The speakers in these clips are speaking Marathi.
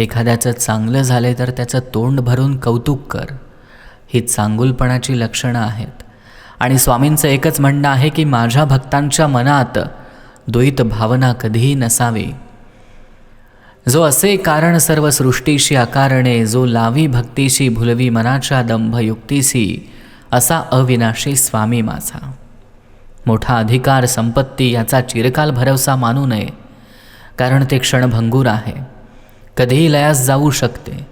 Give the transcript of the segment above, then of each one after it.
एखाद्याचं चांगलं झाले तर त्याचं तोंड भरून कौतुक कर. ही चांगुलपणाची लक्षणं आहेत. आणि स्वामींचं एकच म्हणणं आहे की माझ्या भक्तांच्या मनात द्वैत भावना कधीही नसावी. जो असे कारण सर्व सृष्टीशी आकारणे जो लावी भक्तीशी भुलवी मनाच्या दंभयुक्तीशी असा अविनाशी स्वामी माझा. मोठा अधिकार संपत्ती याचा चिरकाल भरवसा मानू नये कारण ते क्षणभंगूर आहे. कधीही लयास जाऊ शकते.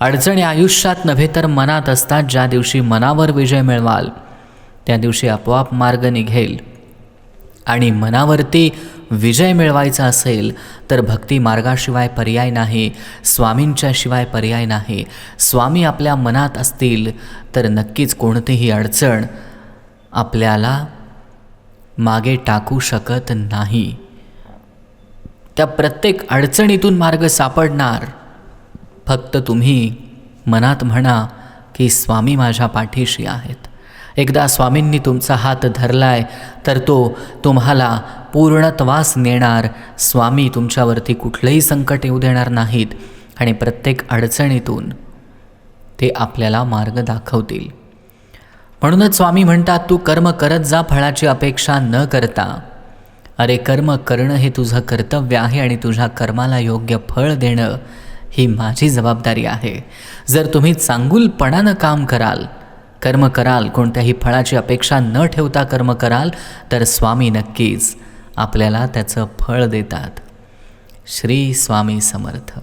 अडचणी आयुष्यात नव्हे तर मनात असतात ज्या दिवशी मनावर विजय मिळवाल त्या दिवशी आपोआप मार्ग निघेल. आणि मनावरती विजय मिळवायचा असेल तर भक्ती मार्गाशिवाय पर्याय नाही स्वामींच्या शिवाय पर्याय नाही. स्वामी आपल्या मनात असतील तर नक्कीच कोणतीही अडचण आपल्याला मागे टाकू शकत नाही. त्या प्रत्येक अडचणीतून मार्ग सापडणार. फक्त तुम्ही मनात म्हणा की स्वामी माझ्या पाठीशी आहेत. एकदा स्वामींनी तुमचा हात धरलाय तर तो तुम्हाला पूर्णत्वास नेणार. स्वामी तुमच्यावरती कुठलंही संकट येऊ देणार नाहीत आणि प्रत्येक अडचणीतून ते आपल्याला मार्ग दाखवतील. म्हणूनच स्वामी म्हणतात तू कर्म करत जा फळाची अपेक्षा न करता. अरे कर्म करणं हे तुझं कर्तव्य आहे आणि तुझ्या कर्माला योग्य फळ देणं ही माझी जबाबदारी आहे. जर तुम्ही चांगुलपणानं काम कराल कर्म कराल कोणत्याही फळाची अपेक्षा न ठेवता कर्म कराल तर स्वामी नक्कीच आपल्याला त्याचं फळ देतात. श्री स्वामी समर्थ.